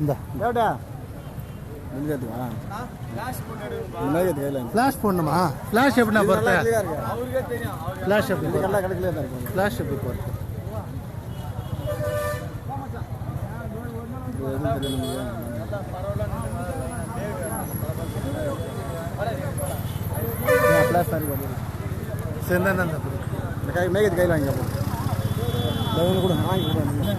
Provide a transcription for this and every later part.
இந்த. எவ்வளோ ஃப்ளாஷ் போடணுமா ஃப்ளாஷ் எப்படின்னா பொறுத்த ஃப்ளாஷ் எப்படி ஃப்ளாஷ் எப்படி பொறுத்த சரி என்ன கை மேகத்து கையில் வாங்கி கூட வாங்கிக்கோங்க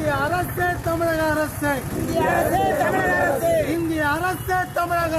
அரசே தமிழக அரசே. இந்திய அரசே தமிழக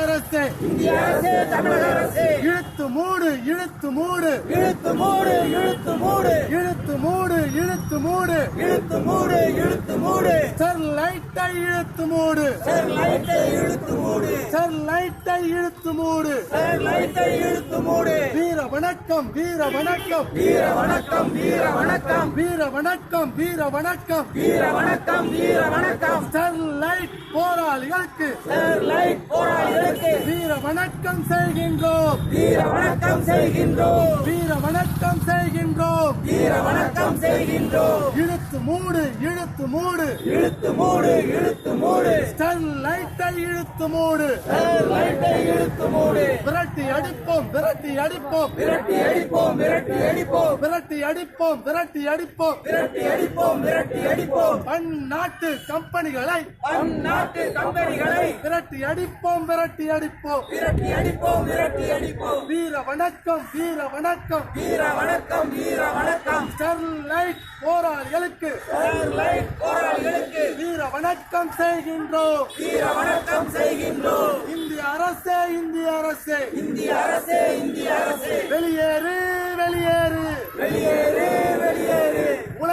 அரசே. இழுத்து மூடு இழுத்து மூடு. இழுத்து மூடு இழுத்து மூடு. இழுத்து மூடு இழுத்து மூடு இழுத்து மூடு இழுத்து மூடு சார் லைட்டை இழுத்து மூடு. சார் லைட்டை இழுத்து மூடு. சார் லைட்டை இழுத்து மூடு சார் லைட்டை இழுத்து மூடு வீர வணக்கம் வீர வணக்கம் வீர வணக்கம். வீர வணக்கம் வீர வணக்கம். வீர வணக்கம் வீர வணக்கம். வீர வணக்கம். ஸ்டெர்லைட் போராளிகளுக்கு. ஸ்டெர்லைட் போராளிகளுக்கு. வீர வணக்கம் செய்கின்றோம். வீர வணக்கம் செய்கின்றோம். வீர வணக்கம் செய்கின்றோம். வீர வணக்கம் செய்கின்றோம். இழுத்து மூடு இழுத்து மூடு. இழுத்து மூடு இழுத்து மூடு. ஸ்டெர்லைட்டை இழுத்து மூடு. ஸ்டெர்லைட்டை இழுத்து மூடு. விரட்டி அடிப்போம் விரட்டி அடிப்போம். விரட்டி அடிப்போம் விரட்டி அடிப்போம். விரட்டி அடிப்போம் விரட்டி அடிப்போம். விரட்டி அடிப்போம் விரட்டி அடிப்போம். பன்னாட்டு கம்பெனிகளை அந்நாட்டு கம்பெனிகளை விரட்டி அடிப்போம் விரட்டி அடிப்போம். விரட்டி அடிப்போம் விரட்டி அடிப்போம். வீர வணக்கம் வீர வணக்கம். வீர வணக்கம் வீர வணக்கம். ஸ்டெர்லைட் போராளிகளுக்கு. ஸ்டெர்லைட் போராளிகளுக்கு. வீர வணக்கம் செய்கின்றோம். வீர வணக்கம் செய்கின்றோம். இந்திய அரசே இந்திய அரசே. இந்திய அரசே இந்திய அரசே. வெளியேறு வெளியேறு. வெளியேறு.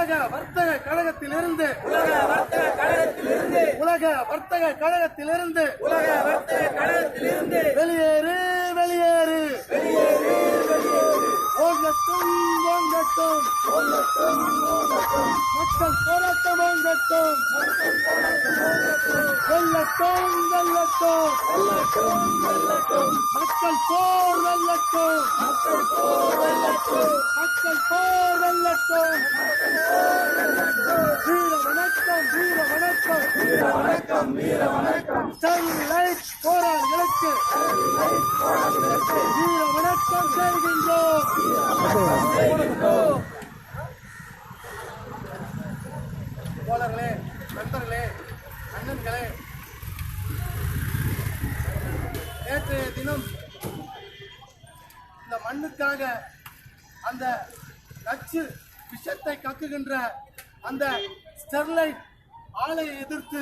உலக வர்த்தக கழகத்திலிருந்து உலக வர்த்தக கழகத்திலிருந்து உலக வர்த்தக கழகத்திலிருந்து உலக வர்த்தக கழகத்திலிருந்து வெளியேறு வெளியேறு. வெளியேறு வெளியேறு ஓங்கட்டும் ஓங்கட்டும். மக்கள் போராட்டம் ஓங்கட்டும். வெல்லட்டும் வெல்லட்டும். மக்கள் போர் வெல்லட்டும். மக்கள் போர் வெல்லட்டும். வீர வீர வணக்கம் வீர வணக்கம். ஸ்டெர்லைட் போராளிகளுக்கு வீர வணக்கம் செய்கின்றோம். தோழர்களே நண்பர்களே அண்ணன்களே. நேற்றைய தினம் இந்த மண்ணுக்காக அந்த நச்சு விஷத்தை கக்குகின்ற அந்த ஸ்டெர்லைட் ஆலையை எதிர்த்து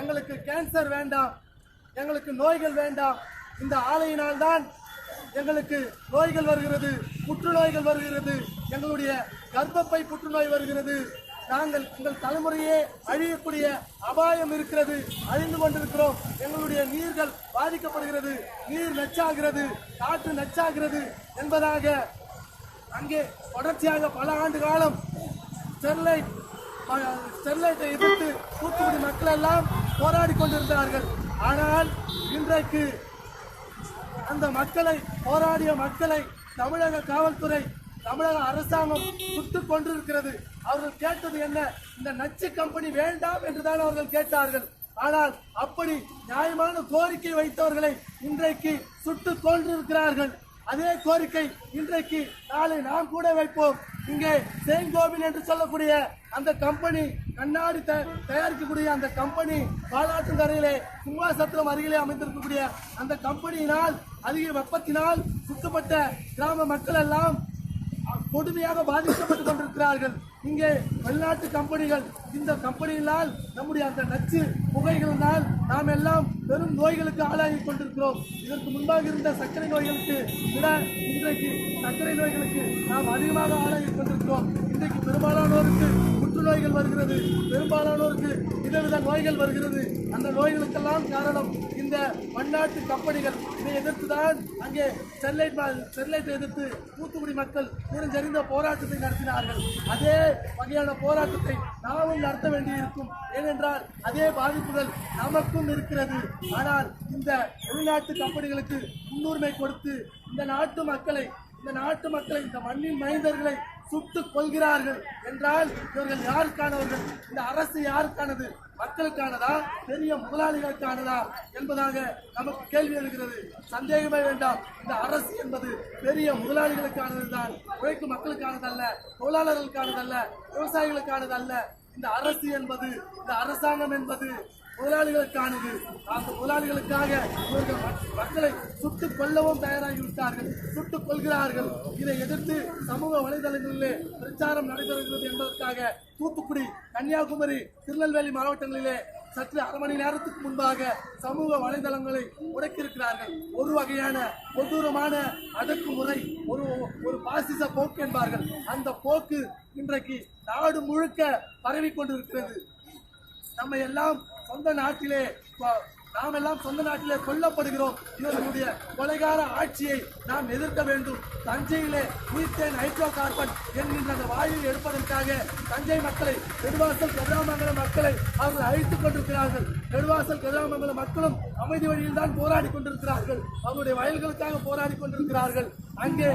எங்களுக்கு கேன்சர் வேண்டாம் எங்களுக்கு நோய்கள் வேண்டாம். இந்த ஆலையினால் தான் எங்களுக்கு நோய்கள் வருகிறது புற்றுநோய்கள் வருகிறது. எங்களுடைய கர்ப்பப்பை புற்றுநோய் வருகிறது. நாங்கள் எங்கள் தலைமுறையே அழியக்கூடிய அபாயம் இருக்கிறது. அழிந்து கொண்டிருக்கிறோம். எங்களுடைய நீர்கள் பாதிக்கப்படுகிறது. நீர் நச்சாகிறது காற்று நச்சாகிறது என்பதாக அங்கே தொடர்ச்சியாக பல ஆண்டு காலம் ஸ்டெர்லைட் ஸ்டெர்லைட்டை எதிர்த்து தூத்துக்குடி மக்கள் எல்லாம் போராடி கொண்டிருந்தார்கள். ஆனால் இன்றைக்கு அந்த மக்களை போராடிய மக்களை தமிழக காவல்துறை தமிழக அரசாங்கம் சுட்டுக் கொண்டிருக்கிறது அவர்கள் கேட்டது என்ன? இந்த நச்சு கம்பெனி வேண்டாம் என்றுதான் அவர்கள் கேட்டார்கள். ஆனால் அப்படி நியாயமான கோரிக்கை வைத்தவர்களை இன்றைக்கு சுட்டுக் கொண்டிருக்கிறார்கள் அதே கோரிக்கை இன்றைக்கு நாளை நாம் கூட வைப்போம். இங்கே செயின்கோவில் என்று சொல்லக்கூடிய அந்த கம்பெனி கண்ணாடி தயாரிக்கக்கூடிய அந்த கம்பெனி பாலாற்றுங்கரையிலே சிம்மாசத்திரம் அருகிலே அமைந்திருக்கக்கூடிய அந்த கம்பெனியினால் அதிக வெப்பத்தினால் சுத்தப்பட்ட கிராம மக்கள் எல்லாம் கொடுமையாக பாதிக்கப்பட்டுக் கொண்டிருக்கிறார்கள். இங்கே வெளிநாட்டு கம்பெனிகள் இந்த கம்பெனியினால் நம்முடைய அந்த நச்சு புகைகளினால் நாம் எல்லாம் பெரும் நோய்களுக்கு ஆளாகி கொண்டிருக்கிறோம். இதற்கு முன்பாக இருந்த சர்க்கரை நோய்களுக்கு விட இன்றைக்கு சர்க்கரை நோய்களுக்கு நாம் அதிகமாக ஆளாகி கொண்டிருக்கிறோம். இன்றைக்கு பெரும்பாலானோருக்கு புற்றுநோய்கள் வருகிறது. பெரும்பாலானோருக்கு விதவித நோய்கள் வருகிறது. அந்த நோய்களுக்கெல்லாம் காரணம் இந்த பன்னாட்டு கம்பெனிகள் இதை எதிர்த்துதான் அங்கே ஸ்டெர்லைட் ஸ்டெர்லைட்டை எதிர்த்து தூத்துக்குடி மக்கள் புரிஞ்சறிந்த போராட்டத்தை நடத்தினார்கள். அதே வகையான போராட்டத்தை நாமும் நடத்த வேண்டியிருக்கும். ஏனென்றால் அதே பாதிப்புகள் நமக்கும் இருக்கிறது. ஆனால் இந்த உள்நாட்டு கம்பெனிகளுக்கு முன்னுரிமை கொடுத்து இந்த நாட்டு மக்களை இந்த நாட்டு மக்களை இந்த மண்ணின் மனிதர்களை சுட்டுக் கொள்கிறார்கள் என்றால் இவர்கள் யாருக்கானவர்கள்? இந்த அரசு யாருக்கானது? மக்களுக்கானதா? பெரிய முதலாளிகளுக்கானதா? என்பதாக நமக்கு கேள்வி எழுகிறது. சந்தேகமே வேண்டாம். இந்த அரசு என்பது பெரிய முதலாளிகளுக்கானது தான் உழைக்கும் மக்களுக்கானதல்ல தொழிலாளர்களுக்கானதல்ல விவசாயிகளுக்கானதல்ல. இந்த அரசு என்பது இந்த அரசாங்கம் என்பது முதலாளிகளுக்கானது. அந்த முதலாளிகளுக்காக இவர்கள் மக்களை சுட்டுக் கொல்லவும் தயாராகிவிட்டார்கள். சுட்டுக் கொள்கிறார்கள். இதை எதிர்த்து சமூக வலைதளங்களிலே பிரச்சாரம் நடைபெறுகிறது என்பதற்காக தூத்துக்குடி கன்னியாகுமரி திருநெல்வேலி மாவட்டங்களிலே சற்று அரை மணி நேரத்துக்கு முன்பாக சமூக வலைதளங்களை முடக்கியிருக்கிறார்கள். ஒரு வகையான கொடூரமான அடக்குமுறை ஒரு ஒரு பாசிச போக்கு என்பார்கள். அந்த போக்கு இன்றைக்கு நாடு முழுக்க பரவி கொண்டிருக்கிறது. நம்ம எல்லாம் சொந்த நாட்டிலே நாம் எல்லாம் சொந்த நாட்டிலே கொல்லப்படுகிறோம். இவர்களுடைய கொலைகார ஆட்சியை நாம் எதிர்க்க வேண்டும். தஞ்சையிலே மீத்தேன் ஹைட்ரோ கார்பன் என்கின்ற அந்த வாயுவை எடுப்பதற்காக தஞ்சை மக்களை நெடுவாசல் கதிராமங்கல மக்களை அவர்கள் அழித்துக் கொண்டிருக்கிறார்கள். நெடுவாசல் கதிராமங்கல மக்களும் அமைதி வழியில் தான் போராடி கொண்டிருக்கிறார்கள். அவருடைய வயல்களுக்காக போராடி கொண்டிருக்கிறார்கள். அங்கே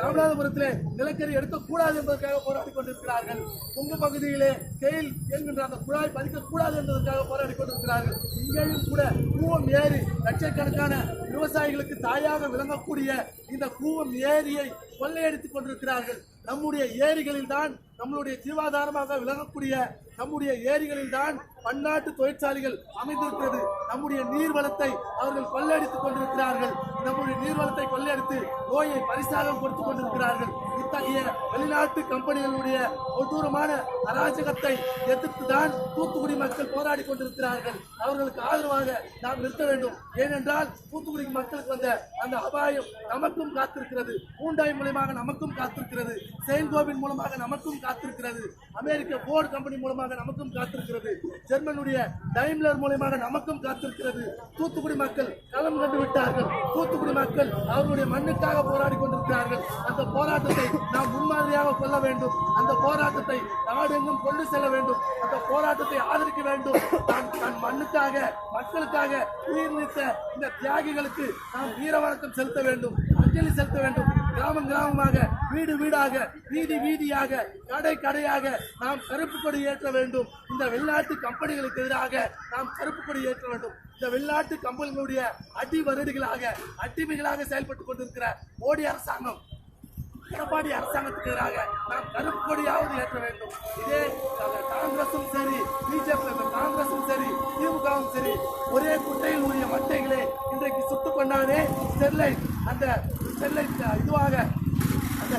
ராமநாதபுரத்திலே நிலக்கரி எடுக்கக்கூடாது என்பதற்காக போராடி கொண்டிருக்கிறார்கள். உங்க பகுதியிலே கெயில் என்கின்ற அந்த குழாய் பதிக்கக்கூடாது என்பதற்காக போராடி கொண்டிருக்கிறார்கள். இங்கேயும் கூட கூவம் ஏரி லட்சக்கணக்கான விவசாயிகளுக்கு தாயாக விளங்கக்கூடிய இந்த கூவம் ஏரியை கொள்ளையடித்துக் கொண்டிருக்கிறார்கள். நம்முடைய ஏரிகளில் தான் நம்மளுடைய ஜீவாதாரமாக விளங்கக்கூடிய நம்முடைய ஏரிகளில் தான் பன்னாட்டு தொழிற்சாலைகள் அமைந்திருக்கிறது. நம்முடைய நீர்வளத்தை அவர்கள் கொள்ளையடித்துக் கொண்டிருக்கிறார்கள். நம்முடைய நீர்வளத்தை கொள்ளையடித்து நோயை பரிசாக கொடுத்துக் கொண்டிருக்கிறார்கள். இத்தகைய வெளிநாட்டு கம்பெனிகளுடைய கொடூரமான அராஜகத்தை எதிர்த்து தான் தூத்துக்குடி மக்கள் போராடி கொண்டிருக்கிறார்கள். அவர்களுக்கு ஆதரவாக நாம் நிற்க வேண்டும். ஏனென்றால் தூத்துக்குடி மக்களுக்கு வந்த அந்த அபாயம் நமக்கும் காத்திருக்கிறது. பூண்டாய் மூலமாக நமக்கும் காத்திருக்கிறது. செயின்கோவின் மூலமாக நமக்கும் காத்திருக்கிறது. அமெரிக்க போர்டு கம்பெனி மூலமாக நமக்கும் காத்திருக்கிறது. ஜெர்மனுடைய டைம்லர் மூலமாக நமக்கும் காத்திருக்கிறது. தூத்துக்குடி மக்கள் களம் கண்டு விட்டார்கள். தூத்துக்குடி மக்கள் அவர்களுடைய மண்ணுக்காக போராடி கொண்டிருக்கிறார்கள். அந்த போராட்டத்தை நாம் முன்மாதிரியாக கொள்ள வேண்டும். அந்த போராட்டத்தை நாடெங்கும் கொண்டு செல்ல வேண்டும். அந்த போராட்டத்தை ஆதரிக்க வேண்டும். தன் மண்ணுக்காக மக்களுக்காக உயிர் நீத்த இந்த தியாகிகளுக்கு நாம் வீரவணக்கம் செலுத்த வேண்டும். அஞ்சலி செலுத்த வேண்டும். கிராமம் கிராமமாக வீடு வீடாக வீதி வீதியாக கடை கடையாக நாம் கருப்பு கொடி ஏற்ற வேண்டும். இந்த வெளிநாட்டு கம்பெனிகளுக்கு எதிராக நாம் கருப்பு கொடி ஏற்ற வேண்டும். இந்த வெளிநாட்டு கம்பெனிகளுடைய அடி வருடிகளாக அடிமைகளாக செயல்பட்டுக் கொண்டிருக்கிற மோடி அரசாங்கம் எடப்பாடி அரசாங்கத்துக்கு எதிராக நாம் கருப்பு கொடியாவது ஏற்ற வேண்டும். இதே காங்கிரசும் சரி பிஜேபி காங்கிரசும் சரி திமுகவும் சரி ஒரே குட்டையில் உரிய மட்டைகளே இன்றைக்கு சுட்டுக் கொண்டானே ஸ்டெர்லைட் அந்த ஸ்டெர்லைட் இதுவாக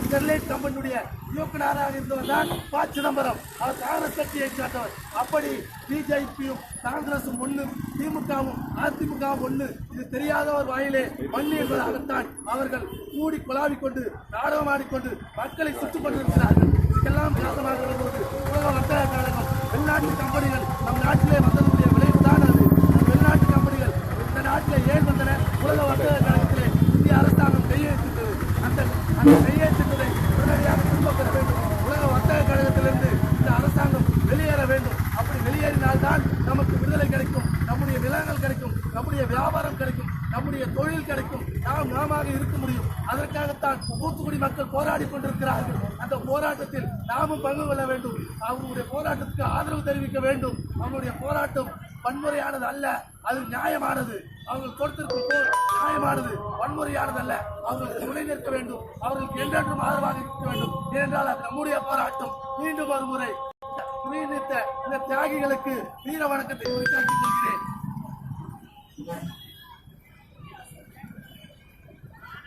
ஸ்டெர்லைட் கம்பெனியுடைய இயக்குநராக இருந்தவர் தான் ப. சிதம்பரம். அவர் காங்கிரஸ் கட்சியை சேர்ந்தவர். அப்படி பிஜேபியும் காங்கிரசும் ஒன்று திமுகவும் அதிமுகவும் ஒன்று இது தெரியாதவர் வாயிலே மண் என்பதாகத்தான் அவர்கள் கூடி குழாவிக் கொண்டு நாடகமாடிக்கொண்டு மக்களை சுட்டுக் கொண்டிருக்கிறார்கள். இதுக்கெல்லாம் காரணமாக இருந்தது உலக வர்த்தக கழகம் வெளிநாட்டு கம்பெனிகள் நம் நாட்டிலே வந்ததுடைய விளைவு தான் அது. வெளிநாட்டு கம்பெனிகள் இந்த நாட்டிலே ஏன் வந்தன? உலக வர்த்தக கழகத்திலே இந்திய அரசாங்கம் கையெழுத்திட்டது. அந்த அந்த கையெழுத்து உடனடியாக திரும்ப பெற வேண்டும் உலக வர்த்தக கழகத்திலிருந்து இந்த அரசாங்கம் வெளியேற வேண்டும். அப்படி வெளியேறினால்தான் நமக்கு விடுதலை கிடைக்கும் நம்முடைய நிலங்கள் கிடைக்கும் நம்முடைய வியாபாரம் கிடைக்கும் நம்முடைய தொழில் கிடைக்கும். நாம் நாமாக இருக்க முடியும். அதற்காகத்தான் தூத்துக்குடி மக்கள் போராடி கொண்டிருக்கிறார்கள். அந்த போராட்டத்தில் நாமும் பங்கு கொள்ள வேண்டும். அவருடைய போராட்டத்துக்கு ஆதரவு தெரிவிக்க வேண்டும். அவங்களுடைய போராட்டம் வன்முறையானது அல்ல. அது நியாயமானது. அவர்கள் கொடுத்திருக்கும் நியாயமானது. வன்முறையானது அல்ல அவர்களுக்கு துணை நிற்க வேண்டும். அவர்களுக்கு என்றென்றும் ஆதரவாக இருக்க வேண்டும். ஏனென்றால் அது நம்முடைய போராட்டம். மீண்டும் ஒரு முறை உயிர் நீத்த இந்த தியாகிகளுக்கு வீர வணக்கத்தை உரித்தாக்கிக் கொள்கிறேன்.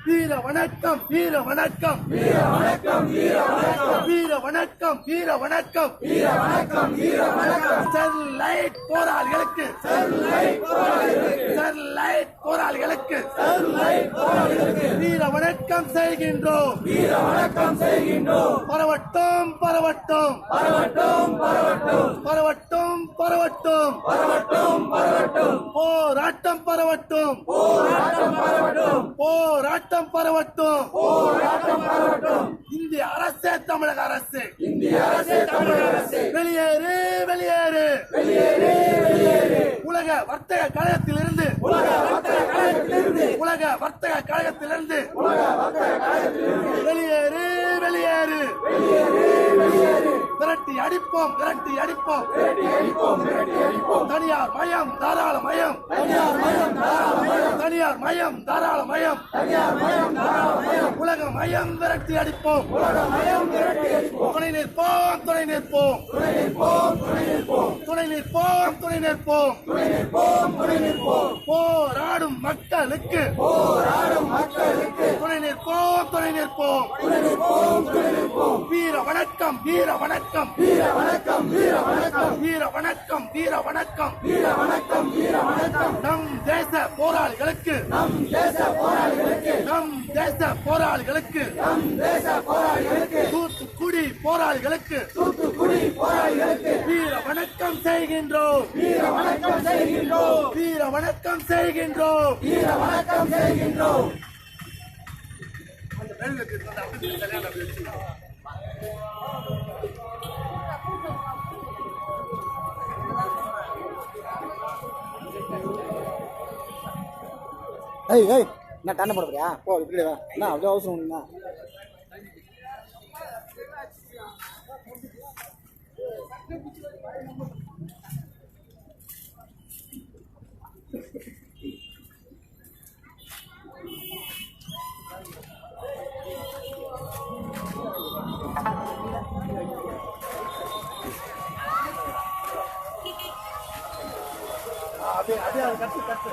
வீர வணக்கம் வீர வணக்கம். வீர வணக்கம் வீர வணக்கம். வீர வணக்கம் வீர வணக்கம் வீர வணக்கம் வீர வணக்கம் ஸ்டெர்லைட் போராளிகளுக்கு. ஸ்டெர்லைட் போராளிகளுக்கு ஸ்டெர்லைட் போராளிகளுக்கு. ஸ்டெர்லைட் போராளிகளுக்கு வீர வணக்கம் செய்கின்றோம். வீர வணக்கம் செய்கின்றோம் பரவட்டும் பரவட்டும். பரவட்டும் பரவட்டும் பரவட்டும் பரவட்டும் பரவட்டும் பரவட்டும் போராட்டம் பரவட்டும். போராட்டம் பரவட்டும். போராட்டம் பரவட்டும். போராட்டம் பரவட்டும். இந்திய அரசே தமிழக அரசு. இந்திய அரசே தமிழக அரசு. வெளியேறு வெளியேறு. வெளியேறு வெளியேறு. உலக வர்த்தக கழகத்திலிருந்து. உலக வர்த்தக கழகத்திலிருந்து. உலக வர்த்தக கழகத்திலிருந்து. உலக வர்த்தக கழகத்திலிருந்து. வெளியேறு வெளியேறு. வெளியேறு வெளியேறு. விரட்டி அடிப்போம் விரட்டி அடிப்போம். விரட்டி அடிப்போம் விரட்டி அடிப்போம். தனியார் மயம் தாராள மயம். தனியார் மயம் தாராள மயம். தனியார் மயம் தாராள மயம். தனியார் மயம் தாராள மயம். உலக மயம் விரட்டி அடிப்போம். உலக மயம் விரட்டி அடிப்போம். துணை நிற்போம் துணை நிற்போம். துணை நிற்போம் துணை நிற்போம். துணை நிற்போம் துணை நிற்போம். துணை நிற்போம் துணை நிற்போம். போராடும் மக்களுக்கு. போராடும் மக்களுக்கு. துணை நிற்போம் துணை நிற்போம். துணை நிற்போம் துணை நிற்போம். வீர வணக்கம் வீர வணக்கம். வீர வணக்கம் வீர வணக்கம். வீர வணக்கம் வீர வணக்கம். வீர வணக்கம் வீர வணக்கம். நம் தேச போராளிகளுக்கு. நம் தேச போராளிகளுக்கு. நம் தேச போராளிகளுக்கு. நம் தேச போராளிகளுக்கு. தூத்துக்குடி போராளிகளுக்கு. தூத்துக்குடி போராளிகளுக்கு. வீர வணக்கம் செய்கின்றோம். வீர வணக்கம் செய்கின்றோம். வீர வணக்கம் செய்கின்றோம். வீர வணக்கம் செய்கின்றோம். அந்த வந்து அப்படியே கல்யாணம் ஏய் ஏய் என்ன டன்ன போட போறியா? போ இப்படி வா. என்ன அவ்வளோ அவசரம் ஒன்றுண்ணா அப்படியே அப்படியே கட்டு கட்டு.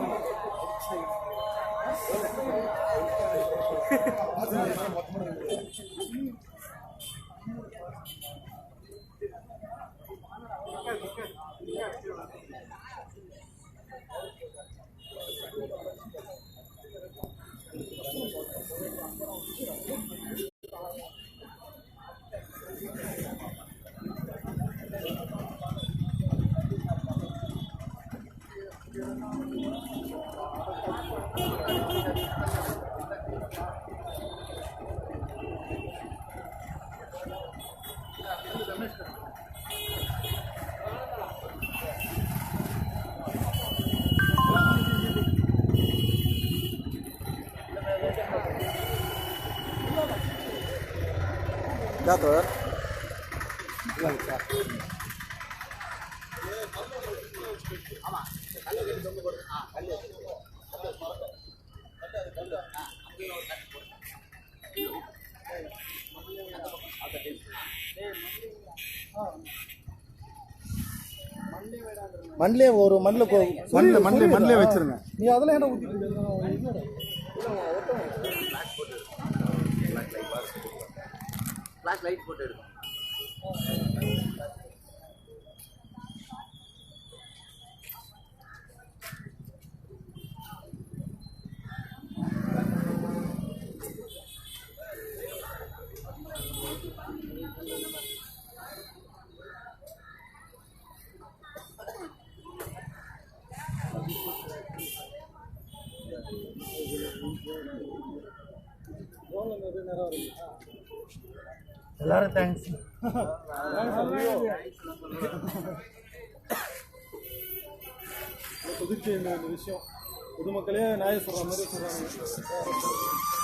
Thank you. Gracias. மண்ணிலே ஒரு மண்ணில் மண்ணில் மண்ணில் மண்ணிலே வச்சிருங்க. நீ அதெல்லாம் என்ன ஊற்றி ஃபிளாஷ் லைட் போட்டு எடுக்கும் यार थैंक्स புதுச்சு இந்த இந்த விஷயம் பொதுமக்களே நாய சொல்கிற மாதிரி சொல்கிறாங்க